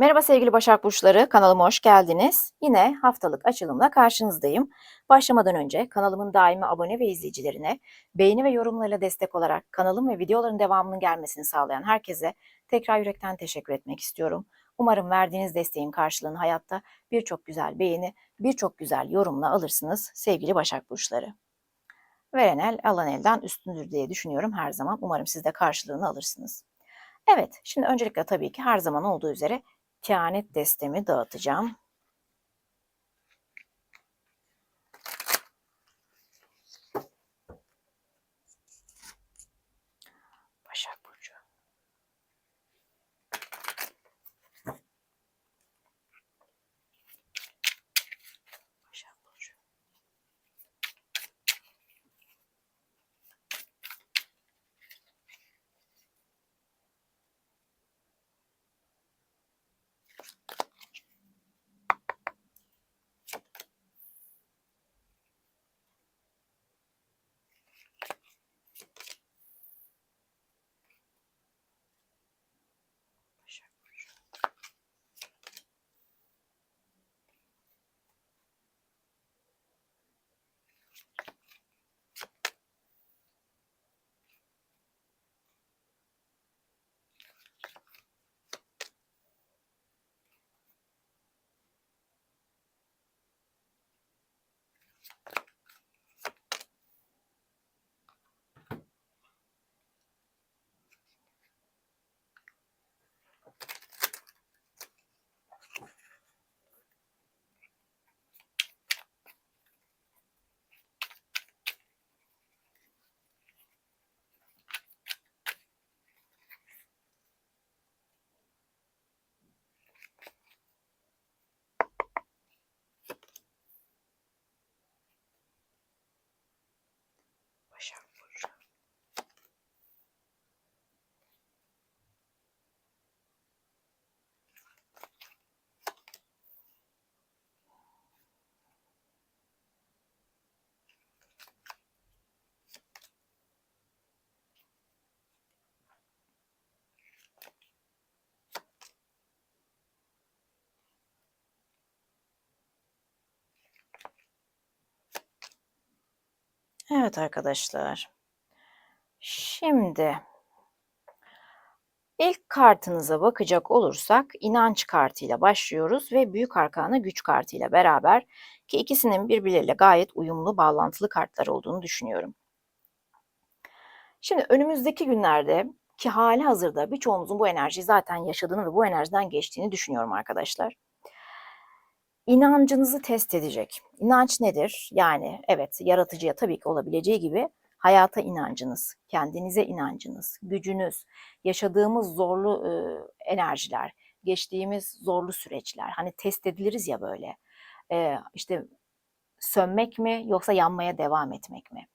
Merhaba sevgili Başak Burçları, kanalıma hoş geldiniz. Yine haftalık açılımla karşınızdayım. Başlamadan önce kanalımın daimi abone ve izleyicilerine beğeni ve yorumlarıyla destek olarak kanalım ve videoların devamının gelmesini sağlayan herkese tekrar yürekten teşekkür etmek istiyorum. Umarım verdiğiniz desteğin karşılığını hayatta birçok güzel beğeni, birçok güzel yorumla alırsınız sevgili Başak Burçları. Veren el alan elden üstündür diye düşünüyorum her zaman. Umarım siz de karşılığını alırsınız. Evet, şimdi öncelikle tabii ki her zaman olduğu üzere kehanet destemi dağıtacağım. Başak Burcu. Başak Burcu. Başak Burcu. Başak Evet arkadaşlar. Şimdi ilk kartınıza bakacak olursak inanç kartıyla başlıyoruz ve büyük arkana güç kartıyla beraber ki ikisinin birbirleriyle gayet uyumlu bağlantılı kartlar olduğunu düşünüyorum. Şimdi önümüzdeki günlerde ki hali hazırda birçoğumuzun bu enerjiyi zaten yaşadığını ve bu enerjiden geçtiğini düşünüyorum arkadaşlar. İnancınızı test edecek. İnanç nedir? Yani evet yaratıcıya tabii ki olabileceği gibi hayata inancınız, kendinize inancınız, gücünüz, yaşadığımız zorlu e, enerjiler, geçtiğimiz zorlu süreçler. Hani test ediliriz ya böyle. E, işte sönmek mi yoksa yanmaya devam etmek mi?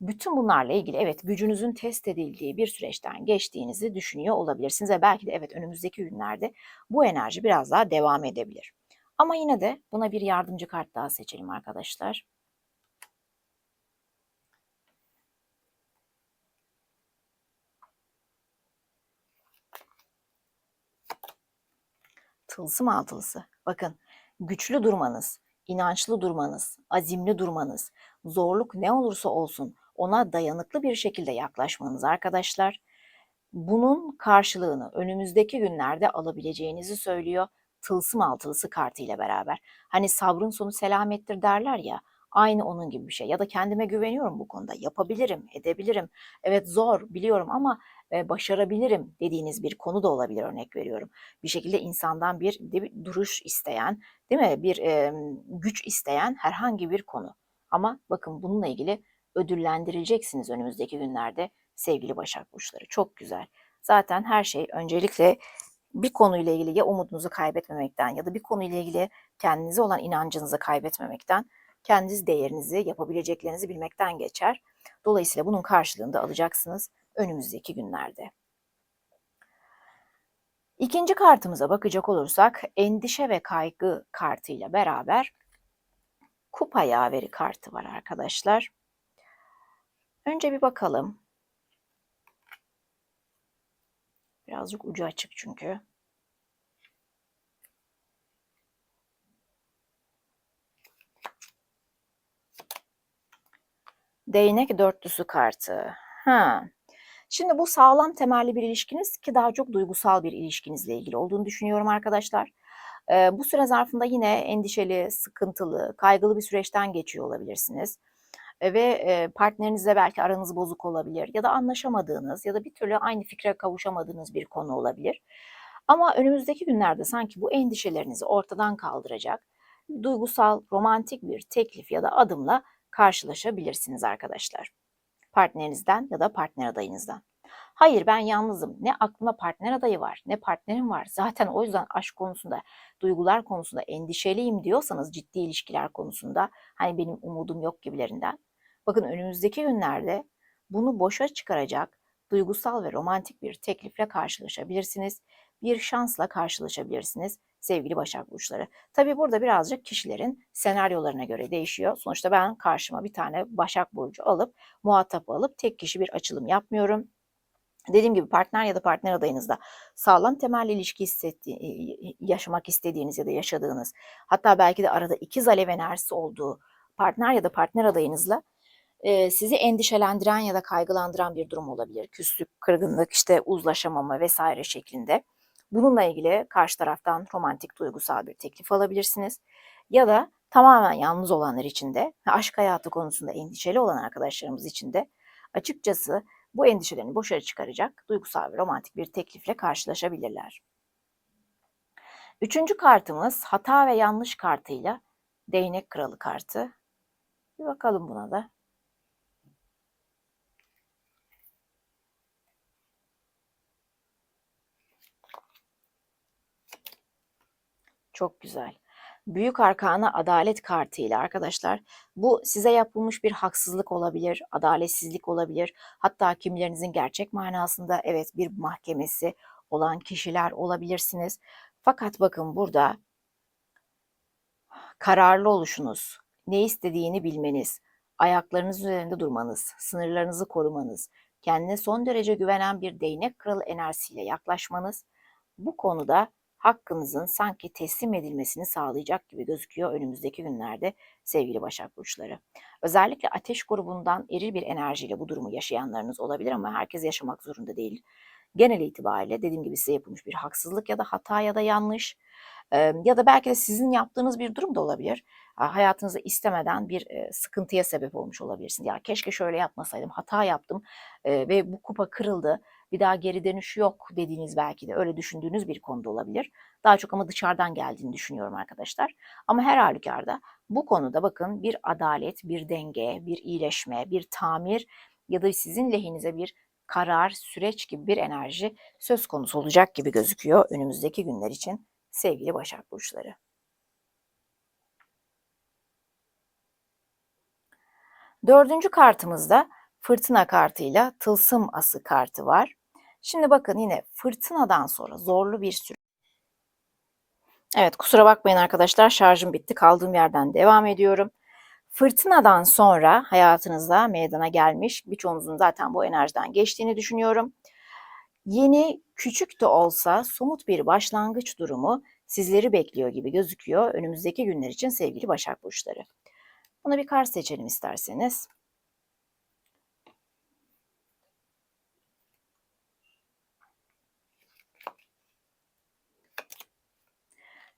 Bütün bunlarla ilgili evet gücünüzün test edildiği bir süreçten geçtiğinizi düşünüyor olabilirsiniz ve belki de evet önümüzdeki günlerde bu enerji biraz daha devam edebilir. Ama yine de buna bir yardımcı kart daha seçelim arkadaşlar. Tılsım altılısı. Bakın güçlü durmanız, inançlı durmanız, azimli durmanız, zorluk ne olursa olsun ona dayanıklı bir şekilde yaklaşmanız arkadaşlar. Bunun karşılığını önümüzdeki günlerde alabileceğinizi söylüyor tılsım altılısı kartı ile beraber. Hani sabrın sonu selamettir derler ya. Aynı onun gibi bir şey. Ya da kendime güveniyorum bu konuda. Yapabilirim, edebilirim. Evet zor biliyorum ama e, başarabilirim dediğiniz bir konu da olabilir örnek veriyorum. Bir şekilde insandan bir, bir duruş isteyen, değil mi? Bir e, güç isteyen herhangi bir konu. Ama bakın bununla ilgili ödüllendirileceksiniz önümüzdeki günlerde sevgili Başak Burçları. Çok güzel. Zaten her şey öncelikle bir konuyla ilgili ya umudunuzu kaybetmemekten ya da bir konuyla ilgili kendinize olan inancınızı kaybetmemekten, kendiniz değerinizi, yapabileceklerinizi bilmekten geçer. Dolayısıyla bunun karşılığını da alacaksınız önümüzdeki günlerde. İkinci kartımıza bakacak olursak endişe ve kaygı kartıyla beraber kupa yaveri kartı var arkadaşlar. Önce bir bakalım. Birazcık ucu açık çünkü. Değnek dörtlüsü kartı. Ha. Şimdi bu sağlam temelli bir ilişkiniz ki daha çok duygusal bir ilişkinizle ilgili olduğunu düşünüyorum arkadaşlar. Ee, bu süre zarfında yine endişeli, sıkıntılı, kaygılı bir süreçten geçiyor olabilirsiniz. Ve partnerinizle belki aranız bozuk olabilir ya da anlaşamadığınız ya da bir türlü aynı fikre kavuşamadığınız bir konu olabilir. Ama önümüzdeki günlerde sanki bu endişelerinizi ortadan kaldıracak duygusal, romantik bir teklif ya da adımla karşılaşabilirsiniz arkadaşlar. Partnerinizden ya da partner adayınızdan. Hayır ben yalnızım. Ne aklımda partner adayı var, ne partnerim var. Zaten o yüzden aşk konusunda, duygular konusunda endişeliyim diyorsanız ciddi ilişkiler konusunda hani benim umudum yok gibilerinden. Bakın önümüzdeki günlerde bunu boşa çıkaracak duygusal ve romantik bir teklifle karşılaşabilirsiniz. Bir şansla karşılaşabilirsiniz sevgili Başak Burçları. Tabii burada birazcık kişilerin senaryolarına göre değişiyor. Sonuçta ben karşıma bir tane Başak Burcu alıp muhatap alıp tek kişi bir açılım yapmıyorum. Dediğim gibi partner ya da partner adayınızda sağlam temelli ilişki hissettiği, yaşamak istediğiniz ya da yaşadığınız hatta belki de arada ikiz alev enerjisi olduğu partner ya da partner adayınızla e, sizi endişelendiren ya da kaygılandıran bir durum olabilir. Küslük, kırgınlık, işte uzlaşamama vesaire şeklinde. Bununla ilgili karşı taraftan romantik duygusal bir teklif alabilirsiniz. Ya da tamamen yalnız olanlar için de aşk hayatı konusunda endişeli olan arkadaşlarımız için de açıkçası bu endişelerini boşa çıkaracak duygusal ve romantik bir teklifle karşılaşabilirler. Üçüncü kartımız hata ve yanlış kartıyla değnek kralı kartı. Bir bakalım buna da. Çok güzel. Büyük arkana adalet kartı ile arkadaşlar bu size yapılmış bir haksızlık olabilir, adaletsizlik olabilir. Hatta kimilerinizin gerçek manasında evet bir mahkemesi olan kişiler olabilirsiniz. Fakat bakın burada kararlı oluşunuz, ne istediğini bilmeniz, ayaklarınız üzerinde durmanız, sınırlarınızı korumanız, kendine son derece güvenen bir değnek kralı enerjisiyle yaklaşmanız bu konuda hakkınızın sanki teslim edilmesini sağlayacak gibi gözüküyor önümüzdeki günlerde sevgili Başak Burçları. Özellikle ateş grubundan eril bir enerjiyle bu durumu yaşayanlarınız olabilir ama herkes yaşamak zorunda değil. Genel itibariyle dediğim gibi size yapılmış bir haksızlık ya da hata ya da yanlış ya da belki de sizin yaptığınız bir durum da olabilir. Hayatınızda istemeden bir sıkıntıya sebep olmuş olabilirsiniz. Ya keşke şöyle yapmasaydım, hata yaptım ve bu kupa kırıldı bir daha geri dönüş yok dediğiniz belki de öyle düşündüğünüz bir konuda olabilir. Daha çok ama dışarıdan geldiğini düşünüyorum arkadaşlar. Ama her halükarda bu konuda bakın bir adalet, bir denge, bir iyileşme, bir tamir ya da sizin lehinize bir karar, süreç gibi bir enerji söz konusu olacak gibi gözüküyor önümüzdeki günler için sevgili Başak Burçları. Dördüncü kartımızda fırtına kartıyla tılsım ası kartı var. Şimdi bakın yine fırtınadan sonra zorlu bir süre. Evet kusura bakmayın arkadaşlar şarjım bitti. Kaldığım yerden devam ediyorum. Fırtınadan sonra hayatınızda meydana gelmiş birçoğunuzun zaten bu enerjiden geçtiğini düşünüyorum. Yeni küçük de olsa somut bir başlangıç durumu sizleri bekliyor gibi gözüküyor önümüzdeki günler için sevgili Başak Burçları. Buna bir kart seçelim isterseniz.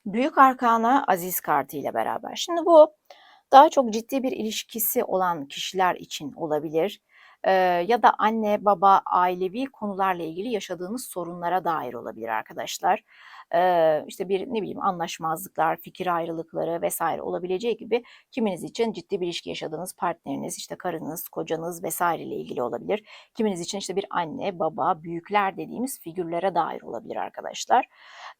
Büyük Arkana Aziz kartı ile beraber. Şimdi bu daha çok ciddi bir ilişkisi olan kişiler için olabilir. Ee, ya da anne, baba, ailevi konularla ilgili yaşadığınız sorunlara dair olabilir arkadaşlar. Ee, işte bir ne bileyim anlaşmazlıklar, fikir ayrılıkları vesaire olabileceği gibi kiminiz için ciddi bir ilişki yaşadığınız partneriniz, işte karınız, kocanız vesaire ile ilgili olabilir. Kiminiz için işte bir anne, baba, büyükler dediğimiz figürlere dair olabilir arkadaşlar.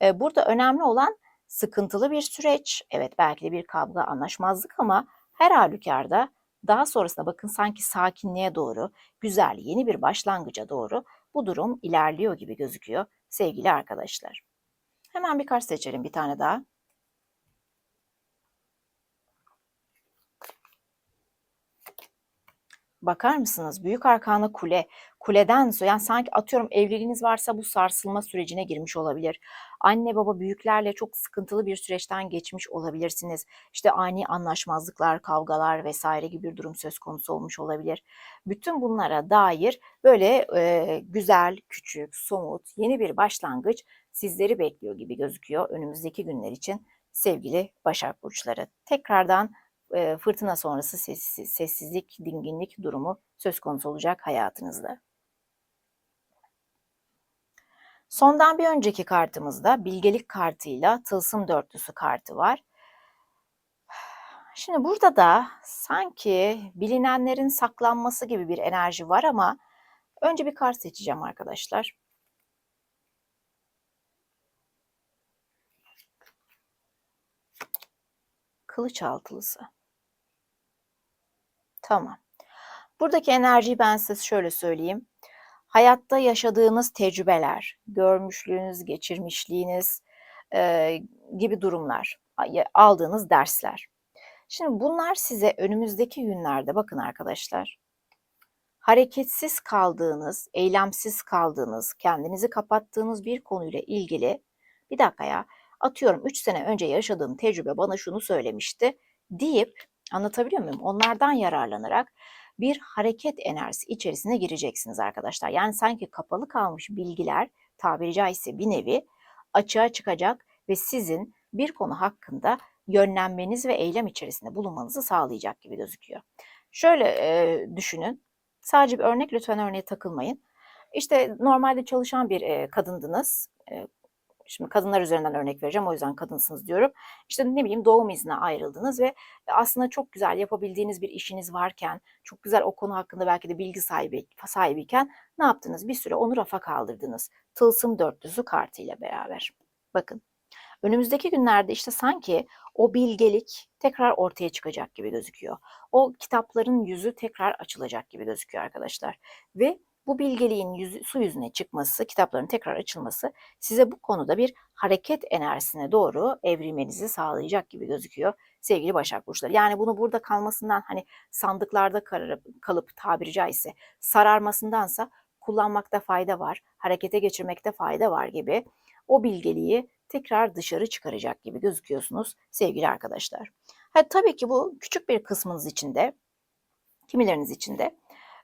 Ee, burada önemli olan sıkıntılı bir süreç. Evet belki de bir kavga, anlaşmazlık ama her halükarda daha sonrasında bakın sanki sakinliğe doğru, güzel yeni bir başlangıca doğru bu durum ilerliyor gibi gözüküyor sevgili arkadaşlar. Hemen bir kart seçelim bir tane daha. Bakar mısınız? Büyük arkana kule. Kuleden yani sanki atıyorum evliliğiniz varsa bu sarsılma sürecine girmiş olabilir. Anne baba büyüklerle çok sıkıntılı bir süreçten geçmiş olabilirsiniz. İşte ani anlaşmazlıklar, kavgalar vesaire gibi bir durum söz konusu olmuş olabilir. Bütün bunlara dair böyle e, güzel, küçük, somut, yeni bir başlangıç sizleri bekliyor gibi gözüküyor önümüzdeki günler için sevgili Başak Burçları. Tekrardan fırtına sonrası sessiz, sessizlik, dinginlik durumu söz konusu olacak hayatınızda. Sondan bir önceki kartımızda bilgelik kartıyla tılsım dörtlüsü kartı var. Şimdi burada da sanki bilinenlerin saklanması gibi bir enerji var ama önce bir kart seçeceğim arkadaşlar. Kılıç altılısı. Tamam. Buradaki enerjiyi ben size şöyle söyleyeyim. Hayatta yaşadığınız tecrübeler, görmüşlüğünüz, geçirmişliğiniz e, gibi durumlar, aldığınız dersler. Şimdi bunlar size önümüzdeki günlerde bakın arkadaşlar. Hareketsiz kaldığınız, eylemsiz kaldığınız, kendinizi kapattığınız bir konuyla ilgili bir dakika ya atıyorum 3 sene önce yaşadığım tecrübe bana şunu söylemişti deyip anlatabiliyor muyum? Onlardan yararlanarak bir hareket enerjisi içerisine gireceksiniz arkadaşlar. Yani sanki kapalı kalmış bilgiler tabiri caizse bir nevi açığa çıkacak ve sizin bir konu hakkında yönlenmeniz ve eylem içerisinde bulunmanızı sağlayacak gibi gözüküyor. Şöyle e, düşünün. Sadece bir örnek lütfen örneğe takılmayın. İşte normalde çalışan bir e, kadındınız. E, Şimdi kadınlar üzerinden örnek vereceğim o yüzden kadınsınız diyorum. İşte ne bileyim doğum iznine ayrıldınız ve aslında çok güzel yapabildiğiniz bir işiniz varken, çok güzel o konu hakkında belki de bilgi sahibi sahibiyken ne yaptınız? Bir süre onu rafa kaldırdınız. Tılsım dörtlüsü kartıyla beraber. Bakın önümüzdeki günlerde işte sanki o bilgelik tekrar ortaya çıkacak gibi gözüküyor. O kitapların yüzü tekrar açılacak gibi gözüküyor arkadaşlar. Ve bu bilgeliğin yüzü, su yüzüne çıkması, kitapların tekrar açılması size bu konuda bir hareket enerjisine doğru evrilmenizi sağlayacak gibi gözüküyor sevgili Başak Burçları. Yani bunu burada kalmasından hani sandıklarda kalıp, kalıp tabiri caizse sararmasındansa kullanmakta fayda var, harekete geçirmekte fayda var gibi o bilgeliği tekrar dışarı çıkaracak gibi gözüküyorsunuz sevgili arkadaşlar. Ha, tabii ki bu küçük bir kısmınız içinde, kimileriniz içinde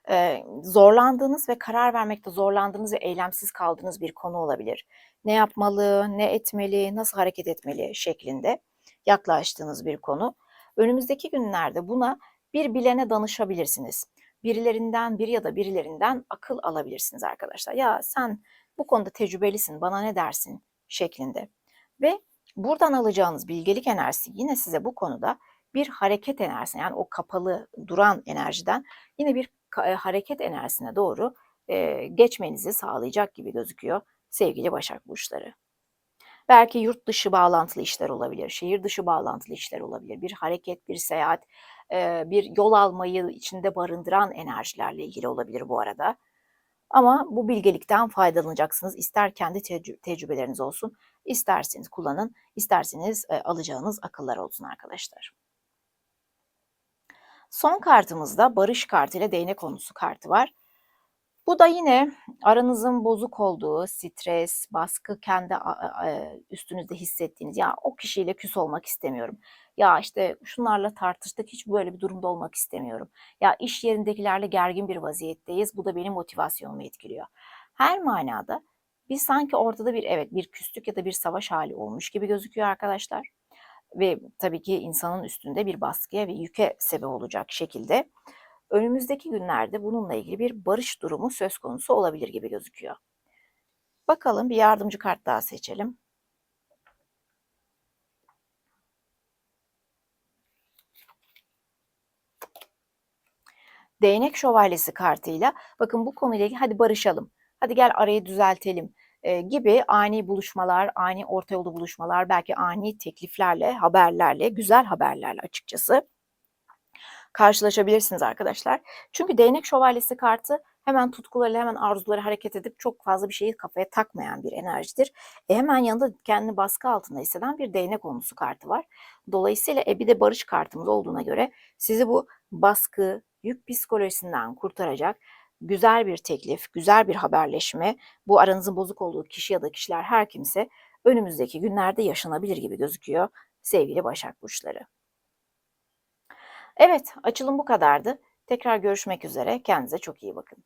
e, zorlandığınız ve karar vermekte zorlandığınız ve eylemsiz kaldığınız bir konu olabilir. Ne yapmalı, ne etmeli, nasıl hareket etmeli şeklinde yaklaştığınız bir konu. Önümüzdeki günlerde buna bir bilene danışabilirsiniz. Birilerinden bir ya da birilerinden akıl alabilirsiniz arkadaşlar. Ya sen bu konuda tecrübelisin, bana ne dersin şeklinde. Ve buradan alacağınız bilgelik enerjisi yine size bu konuda bir hareket enerjisi yani o kapalı duran enerjiden yine bir hareket enerjisine doğru e, geçmenizi sağlayacak gibi gözüküyor sevgili Başak Burçları. Belki yurt dışı bağlantılı işler olabilir, şehir dışı bağlantılı işler olabilir, bir hareket, bir seyahat, e, bir yol almayı içinde barındıran enerjilerle ilgili olabilir bu arada. Ama bu bilgelikten faydalanacaksınız. İster kendi tecrü- tecrübeleriniz olsun, isterseniz kullanın, isterseniz e, alacağınız akıllar olsun arkadaşlar. Son kartımızda barış kartı ile değnek konusu kartı var. Bu da yine aranızın bozuk olduğu, stres, baskı kendi üstünüzde hissettiğiniz, ya o kişiyle küs olmak istemiyorum. Ya işte şunlarla tartıştık, hiç böyle bir durumda olmak istemiyorum. Ya iş yerindekilerle gergin bir vaziyetteyiz, bu da benim motivasyonumu etkiliyor. Her manada biz sanki ortada bir evet bir küslük ya da bir savaş hali olmuş gibi gözüküyor arkadaşlar ve tabii ki insanın üstünde bir baskıya ve yüke sebep olacak şekilde önümüzdeki günlerde bununla ilgili bir barış durumu söz konusu olabilir gibi gözüküyor. Bakalım bir yardımcı kart daha seçelim. Değnek şövalyesi kartıyla bakın bu konuyla ilgili hadi barışalım. Hadi gel arayı düzeltelim e, gibi ani buluşmalar, ani orta yolu buluşmalar, belki ani tekliflerle, haberlerle, güzel haberlerle açıkçası karşılaşabilirsiniz arkadaşlar. Çünkü değnek şövalyesi kartı Hemen tutkularıyla hemen arzuları hareket edip çok fazla bir şeyi kafaya takmayan bir enerjidir. E hemen yanında kendini baskı altında hisseden bir değnek konusu kartı var. Dolayısıyla e bir de barış kartımız olduğuna göre sizi bu baskı, yük psikolojisinden kurtaracak güzel bir teklif, güzel bir haberleşme, bu aranızın bozuk olduğu kişi ya da kişiler her kimse önümüzdeki günlerde yaşanabilir gibi gözüküyor sevgili Başak Burçları. Evet, açılım bu kadardı. Tekrar görüşmek üzere. Kendinize çok iyi bakın.